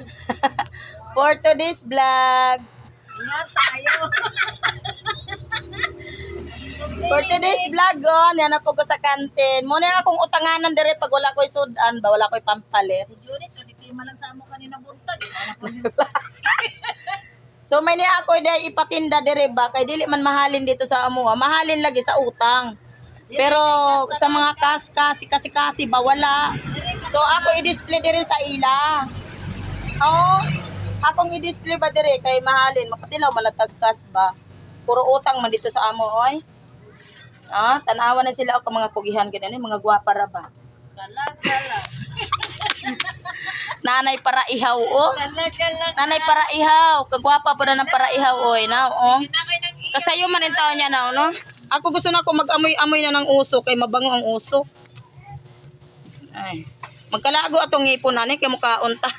For today's vlog. Ingat tayo. For today's vlog, oh, yan na po ko sa kantin. Muna akong utanganan dire pag wala ko'y sudan ba, wala ko'y pampalit. Si Judith, katitima lang sa amo kanina buntag. So may niya ako day ipatinda dire ba kay dili man mahalin dito sa amo. ah. Mahalin lagi sa utang. Pero sa mga kas kasi kasi kasi ba wala. So ako i-display dire sa ila. Oo. Akong i-display ba dire kay mahalin makatilaw malatag kas ba. Puro utang man dito sa amo oy. Ah, tanawa na sila ako mga pugihan ganyan mga gwapa ra ba. Kala, kala. Nanay para ihaw oh. Kala, kala. Nanay para ihaw. Kagwapa pa na ng para ihaw oy na oh. Kasayo man yung taon niya na, no? Ako gusto na ako mag-amoy-amoy na ng usok, kay mabango ang usok. Ay. Magkalago atong ngipon na kay mukhaon ta.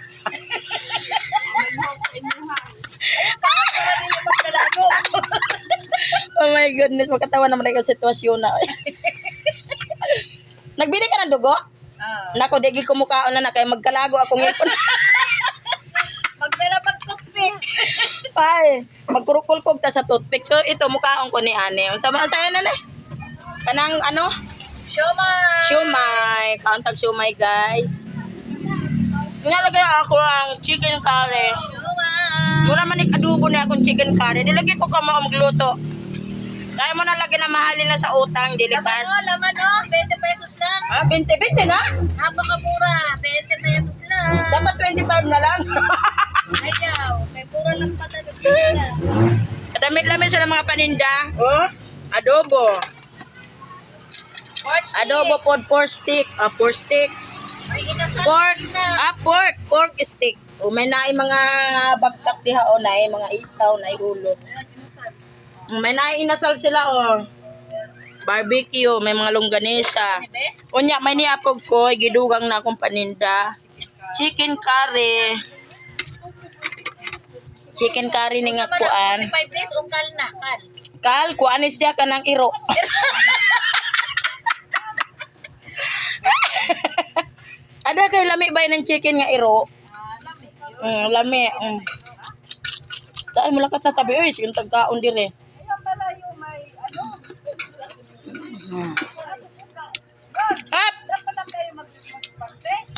Magkalago. Oh my goodness, magkatawa naman ang sitwasyon na. Nagbili ka ng dugo? Ah. Nako, digi ko mukhaon na na, kay magkalago akong ngipon. Magdala pag toothpick. Ay, magkurukulkog ta sa toothpick. So, ito, mukhaon ko ni Ane. Sa mga sayo na na. Kanang ano? Shoma. Siomay. Kauntag siomay, guys. Nilalagay ako ang chicken curry. Mura man ik adobo na akong chicken curry. Nilagay ko ka mo magluto. Kaya mo na lagi na mahalin na sa utang, dilipas. Laman oh, 20 pesos lang. Ah, 20-20 na? Napakamura, 20 pesos lang. Dapat 25 na lang. Ayaw, kay puro lang patalo sila. Kadamit-lamit sa mga paninda. Oh, adobo. Pork stick. Adobo pod pork stick. Ah, pork stick. May inasal Pork. Ah, pork. Pork stick. O, may naay mga bagtak diha o naay mga isaw, naay ulo. May naay inasal sila o. Barbecue, may mga longganisa. Unya, may niapog ko, gidugang na akong paninda. Chicken curry. Chicken curry ni nga kuan. 45 days o kal na, kal. Kal, kuan ni siya kanang iro. Ada kay lami ba ng chicken nga iro? Ah. Mm, lami. Mm. Saan mo lakat na tabi? Uy, sige tagkaon dire. Mm. Hap!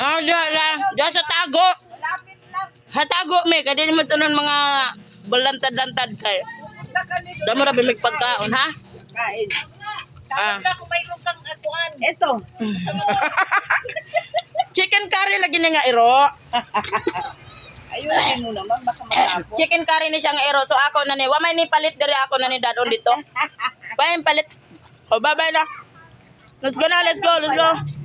Ah, diya lang. Diya sa tago. Ha tago me, kaya di mo mga balantad-lantad kay. Damo ra bimig pagkaon ha? Ah. Tawag kung mayroon kang. Ito. Chicken curry lagi ni nga iro. Ayun mo naman, baka matapos. Chicken curry ni siya nga iro. So ako na ni, wa may ni palit dire ako na ni dadon dito. Yung palit. O bye bye na. Let's go na, let's go, let's go.